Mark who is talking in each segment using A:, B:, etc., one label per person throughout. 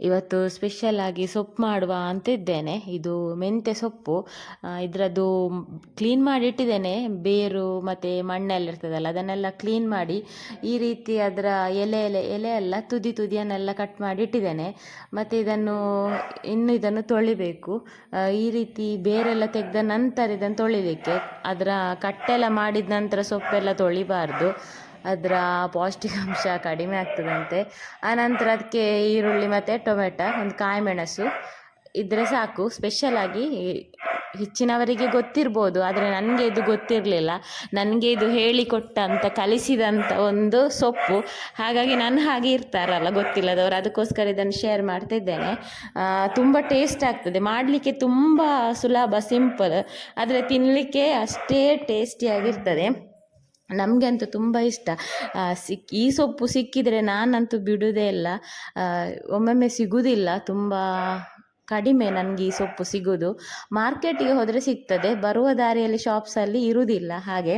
A: ಇವತ್ತು ಸ್ಪೆಷಲ್ ಆಗಿ ಸೊಪ್ಪು ಮಾಡುವ ಅಂತ ಇದ್ದೇನೆ ಇದು ಮೆಂತ್ಯ ಸೊಪ್ಪು. ಇದರದ್ದು ಕ್ಲೀನ್ ಮಾಡಿ ಇಟ್ಟಿದ್ದೇನೆ ಬೇರು ಮತ್ತು ಮಣ್ಣೆಲ್ಲ ಇರ್ತದಲ್ಲ, ಅದನ್ನೆಲ್ಲ ಕ್ಲೀನ್ ಮಾಡಿ ಈ ರೀತಿ ಅದರ ಎಲೆ ಎಲೆ ಎಲೆ ಎಲ್ಲ ತುದಿ ತುದಿಯನ್ನೆಲ್ಲ ಕಟ್ ಮಾಡಿ ಇಟ್ಟಿದ್ದೇನೆ ಮತ್ತು ಇದನ್ನು ಇನ್ನು ಇದನ್ನು ತೊಳಿಬೇಕು. ಈ ರೀತಿ ಬೇರೆಲ್ಲ ತೆಗೆದ ನಂತರ ಇದನ್ನು ತೊಳಿಲಿಕ್ಕೆ, ಅದರ ಕಟ್ಟೆಲ್ಲ ಮಾಡಿದ ನಂತರ ಸೊಪ್ಪೆಲ್ಲ ತೊಳಿಬಾರ್ದು. ಅದರ ಪೌಷ್ಟಿಕಾಂಶ ಕಡಿಮೆ ಆಗ್ತದಂತೆ. ಆನಂತರ ಅದಕ್ಕೆ ಈರುಳ್ಳಿ ಮತ್ತು ಟೊಮೆಟೊ, ಒಂದು ಕಾಯಿ ಮೆಣಸು ಇದ್ದರೆ ಸಾಕು. ಸ್ಪೆಷಲಾಗಿ ಹೆಚ್ಚಿನವರಿಗೆ ಗೊತ್ತಿರ್ಬೋದು, ಆದರೆ ನನಗೆ ಇದು ಗೊತ್ತಿರಲಿಲ್ಲ. ನನಗೆ ಇದು ಹೇಳಿಕೊಟ್ಟಂಥ ಕಲಿಸಿದಂಥ ಒಂದು ಸೊಪ್ಪು. ಹಾಗಾಗಿ ನಾನು ಹಾಗೆ ಇರ್ತಾರಲ್ಲ ಗೊತ್ತಿಲ್ಲದವರು, ಅದಕ್ಕೋಸ್ಕರ ಇದನ್ನು ಶೇರ್ ಮಾಡ್ತಿದ್ದೇನೆ. ತುಂಬ ಟೇಸ್ಟ್ ಆಗ್ತದೆ. ಮಾಡಲಿಕ್ಕೆ ತುಂಬ ಸುಲಭ ಸಿಂಪಲ್ ಆದರೆ ತಿನ್ನಲಿಕ್ಕೆ ಅಷ್ಟೇ ಟೇಸ್ಟಿಯಾಗಿರ್ತದೆ ನಮಗೆ ಅಂತೂ ತುಂಬ ಇಷ್ಟ. ಸಿಕ್, ಈ ಸೊಪ್ಪು ಸಿಕ್ಕಿದರೆ ನಾನಂತೂ ಬಿಡುವುದೇ ಇಲ್ಲ. ಒಮ್ಮೊಮ್ಮೆ ಸಿಗುವುದಿಲ್ಲ ತುಂಬ ಕಡಿಮೆ ನನಗೆ ಈ ಸೊಪ್ಪು ಸಿಗೋದು. ಮಾರ್ಕೆಟಿಗೆ ಹೋದರೆ ಸಿಗ್ತದೆ. ಬರುವ ದಾರಿಯಲ್ಲಿ ಶಾಪ್ಸಲ್ಲಿ ಇರುವುದಿಲ್ಲ ಹಾಗೆ.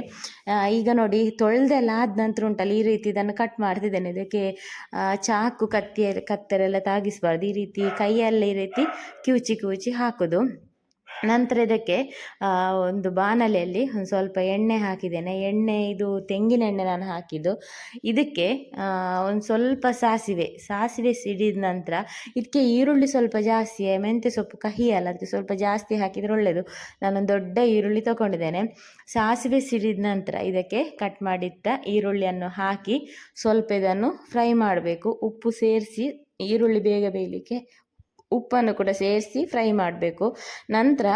A: ಈಗ ನೋಡಿ ತೊಳೆದೆಲ್ಲ ಆದ ನಂತರ ಉಂಟಲ್ಲ, ಈ ರೀತಿ ಇದನ್ನು ಕಟ್ ಮಾಡ್ತಿದ್ದೇನೆ. ಇದಕ್ಕೆ ಚಾಕು ಕತ್ತಿ ಕತ್ತರೆಲ್ಲ ತಾಗಿಸ್ಬಾರ್ದು. ಈ ರೀತಿ ಕೈಯಲ್ಲಿ ಈ ರೀತಿ ಕಿವುಚಿ ಕಿವುಚಿ ಹಾಕೋದು. ನಂತರ ಇದಕ್ಕೆ ಒಂದು ಬಾಣಲೆಯಲ್ಲಿ ಒಂದು ಸ್ವಲ್ಪ ಎಣ್ಣೆ ಹಾಕಿದ್ದೇನೆ. ಎಣ್ಣೆ, ಇದು ತೆಂಗಿನ ಎಣ್ಣೆ ನಾನು ಹಾಕಿದ್ದು. ಇದಕ್ಕೆ ಒಂದು ಸ್ವಲ್ಪ ಸಾಸಿವೆ. ಸಾಸಿವೆ ಸಿಡಿದ ನಂತರ ಇದಕ್ಕೆ ಈರುಳ್ಳಿ ಸ್ವಲ್ಪ ಜಾಸ್ತಿ, ಮೆಂತ್ಯೆ ಸೊಪ್ಪು ಕಹಿ ಅಲ್ಲ, ಅದಕ್ಕೆ ಸ್ವಲ್ಪ ಜಾಸ್ತಿ ಹಾಕಿದರೆ ಒಳ್ಳೆಯದು ನಾನೊಂದು ದೊಡ್ಡ ಈರುಳ್ಳಿ ತಗೊಂಡಿದ್ದೇನೆ. ಸಾಸಿವೆ ಸಿಡಿದ ನಂತರ ಇದಕ್ಕೆ ಕಟ್ ಮಾಡಿಟ್ಟ ಈರುಳ್ಳಿಯನ್ನು ಹಾಕಿ ಸ್ವಲ್ಪ ಇದನ್ನು ಫ್ರೈ ಮಾಡಬೇಕು. ಉಪ್ಪು ಸೇರಿಸಿ ಈರುಳ್ಳಿ ಬೇಗ ಬೇಯಲಿಕ್ಕೆ ಉಪ್ಪನ್ನು ಕೂಡ ಸೇರಿಸಿ ಫ್ರೈ ಮಾಡಬೇಕು. ನಂತರ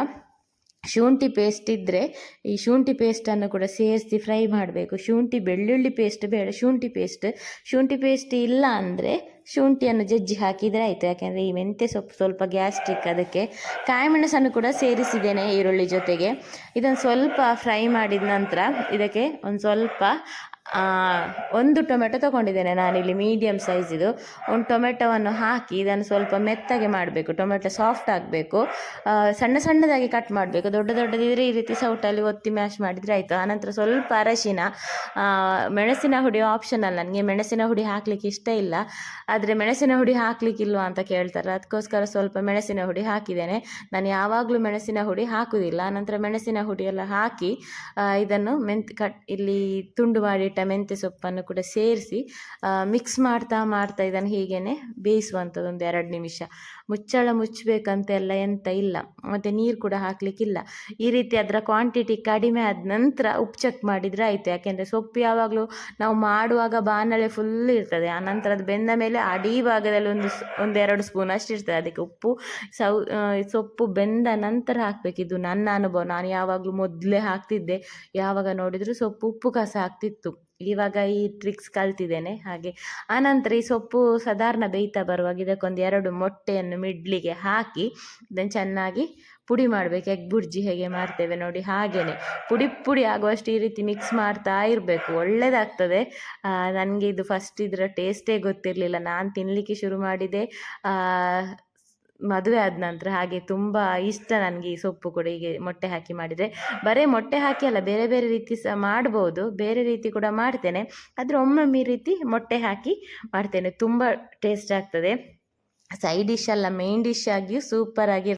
A: ಶುಂಠಿ ಪೇಸ್ಟ್ ಇದ್ದರೆ ಈ ಶುಂಠಿ ಪೇಸ್ಟನ್ನು ಕೂಡ ಸೇರಿಸಿ ಫ್ರೈ ಮಾಡಬೇಕು. ಶುಂಠಿ, ಬೆಳ್ಳುಳ್ಳಿ ಪೇಸ್ಟ್ ಬೇಡ, ಶುಂಠಿ ಪೇಸ್ಟ್ ಶುಂಠಿ ಪೇಸ್ಟ್ ಇಲ್ಲ ಅಂದರೆ ಶುಂಠಿಯನ್ನು ಜಜ್ಜಿ ಹಾಕಿದರೆ ಆಯಿತು. ಯಾಕೆಂದರೆ ಈ ಮೆಂತ್ಯ ಸೊಪ್ಪು ಸ್ವಲ್ಪ ಗ್ಯಾಸ್ಟ್ರಿಕ್ ಅದಕ್ಕೆ ಕಾಯಿಮೆಣಸನ್ನು ಕೂಡ ಸೇರಿಸಿದ್ದೇನೆ ಈರುಳ್ಳಿ ಜೊತೆಗೆ. ಇದನ್ನು ಸ್ವಲ್ಪ ಫ್ರೈ ಮಾಡಿದ ನಂತರ ಇದಕ್ಕೆ ಒಂದು ಸ್ವಲ್ಪ ಒಂದು ಟೊಮೆಟೊ ತೊಗೊಂಡಿದ್ದೇನೆ ನಾನಿಲ್ಲಿ ಮೀಡಿಯಮ್ ಸೈಜಿದು ಒಂದು ಟೊಮೆಟೊವನ್ನು ಹಾಕಿ ಇದನ್ನು ಸ್ವಲ್ಪ ಮೆತ್ತಗೆ ಮಾಡಬೇಕು, ಟೊಮೆಟೊ ಸಾಫ್ಟ್ ಆಗಬೇಕು. ಸಣ್ಣ ಸಣ್ಣದಾಗಿ ಕಟ್ ಮಾಡಬೇಕು, ದೊಡ್ಡ ದೊಡ್ಡದಿದ್ರೆ ಈ ರೀತಿ ಸೌಟಲ್ಲಿ ಒತ್ತಿ ಮ್ಯಾಶ್ ಮಾಡಿದರೆ ಆಯಿತು. ಆನಂತರ ಸ್ವಲ್ಪ ಅರಶಿನ ಮೆಣಸಿನ ಹುಡಿ ಆಪ್ಷನಲ್ ನನಗೆ ಮೆಣಸಿನ ಹುಡಿ ಹಾಕಲಿಕ್ಕೆ ಇಷ್ಟ ಇಲ್ಲ. ಆದರೆ ಮೆಣಸಿನ ಹುಡಿ ಹಾಕ್ಲಿಕ್ಕಿಲ್ವಾ ಅಂತ ಕೇಳ್ತಾರೆ. ಅದಕ್ಕೋಸ್ಕರ ಸ್ವಲ್ಪ ಮೆಣಸಿನ ಹುಡಿ ಹಾಕಿದ್ದೇನೆ. ನಾನು ಯಾವಾಗಲೂ ಮೆಣಸಿನ ಹುಡಿ ಹಾಕುವುದಿಲ್ಲ ನಂತರ ಮೆಣಸಿನ ಹುಡಿ ಎಲ್ಲ ಹಾಕಿ ಇದನ್ನು ಮೆಂತ್, ಕಟ್, ಇಲ್ಲಿ ತುಂಡು ಮಾಡಿಟ್ಟ ಮೆಂತ್ಯ ಸೊಪ್ಪನ್ನು ಕೂಡ ಸೇರಿಸಿ ಮಿಕ್ಸ್ ಮಾಡ್ತಾ ಮಾಡ್ತಾ ಇದನ್ನು ಹೀಗೇನೆ ಬೇಯಿಸುವಂಥದ್ದು ಒಂದು ಎರಡು ನಿಮಿಷ. ಮುಚ್ಚಳ ಮುಚ್ಚಬೇಕಂತೆಲ್ಲ ಎಂತ ಇಲ್ಲ. ಮತ್ತು ನೀರು ಕೂಡ ಹಾಕಲಿಕ್ಕಿಲ್ಲ. ಈ ರೀತಿ ಅದರ ಕ್ವಾಂಟಿಟಿ ಕಡಿಮೆ ಆದ ನಂತರ ಉಪ್ಪು ಚೆಕ್ ಮಾಡಿದರೆ ಆಯಿತು. ಯಾಕೆಂದರೆ ಸೊಪ್ಪು ಯಾವಾಗಲೂ ನಾವು ಮಾಡುವಾಗ ಬಾಣಲೆ ಫುಲ್ ಇರ್ತದೆ. ಆ ನಂತರ ಅದು ಬೆಂದ ಮೇಲೆ ಅಡಿ ಭಾಗದಲ್ಲಿ ಒಂದು ಒಂದೆರಡು ಸ್ಪೂನ್ ಅಷ್ಟು ಇರ್ತದೆ. ಅದಕ್ಕೆ ಉಪ್ಪು, ಸೌ ಸೊಪ್ಪು ಬೆಂದ ನಂತರ ಹಾಕಬೇಕಿದ್ದು ನನ್ನ ಅನುಭವ. ನಾನು ಯಾವಾಗಲೂ ಮೊದಲೇ ಹಾಕ್ತಿದ್ದೆ. ಯಾವಾಗ ನೋಡಿದರೂ ಸೊಪ್ಪು, ಉಪ್ಪು ಕಸ ಆಗ್ತಿತ್ತು. ಇವಾಗ ಈ ಟ್ರಿಕ್ಸ್ ಕಲ್ತಿದ್ದೇನೆ. ಹಾಗೆ ಆನಂತರ ಈ ಸೊಪ್ಪು ಸಾಧಾರಣ ಬೇಯ್ತಾ ಬರುವಾಗ ಇದಕ್ಕೊಂದು ಎರಡು ಮೊಟ್ಟೆಯನ್ನು ಮಿಡ್ಲಿಗೆ ಹಾಕಿ, ಇದನ್ನು ಚೆನ್ನಾಗಿ ಪುಡಿ ಮಾಡಬೇಕು. ಎಗ್ ಬುರ್ಜಿ ಹೇಗೆ ಮಾಡ್ತೇವೆ ನೋಡಿ ಹಾಗೇನೆ. ಪುಡಿ ಪುಡಿ ಆಗುವಷ್ಟು ಈ ರೀತಿ ಮಿಕ್ಸ್ ಮಾಡ್ತಾ ಇರಬೇಕು. ಒಳ್ಳೆಯದಾಗ್ತದೆ ನನಗೆ ಇದು ಫಸ್ಟ್ ಇದರ ಟೇಸ್ಟೇ ಗೊತ್ತಿರಲಿಲ್ಲ. ನಾನು ತಿನ್ನಲಿಕ್ಕೆ ಶುರು ಮಾಡಿದೆ. ಮದುವೆ ಆದ ನಂತರ ಹಾಗೆ ತುಂಬ ಇಷ್ಟ ನನಗೆ ಈ ಸೊಪ್ಪು ಕೂಡ ಹೀಗೆ ಮೊಟ್ಟೆ ಹಾಕಿ ಮಾಡಿದರೆ. ಬರೀ ಮೊಟ್ಟೆ ಹಾಕಿ ಅಲ್ಲ, ಬೇರೆ ಬೇರೆ ರೀತಿ ಸಹ ಮಾಡ್ಬೋದು, ಬೇರೆ ರೀತಿ ಕೂಡ ಮಾಡ್ತೇನೆ. ಆದರೆ ಒಮ್ಮೊಮ್ಮೆ ರೀತಿ ಮೊಟ್ಟೆ ಹಾಕಿ ಮಾಡ್ತೇನೆ. ತುಂಬ ಟೇಸ್ಟ್ ಆಗ್ತದೆ. ಸೈಡ್ ಡಿಶ್ ಅಲ್ಲ ಮೇನ್ ಡಿಶ್ ಆಗಿಯೂ ಸೂಪರ್ ಆಗಿ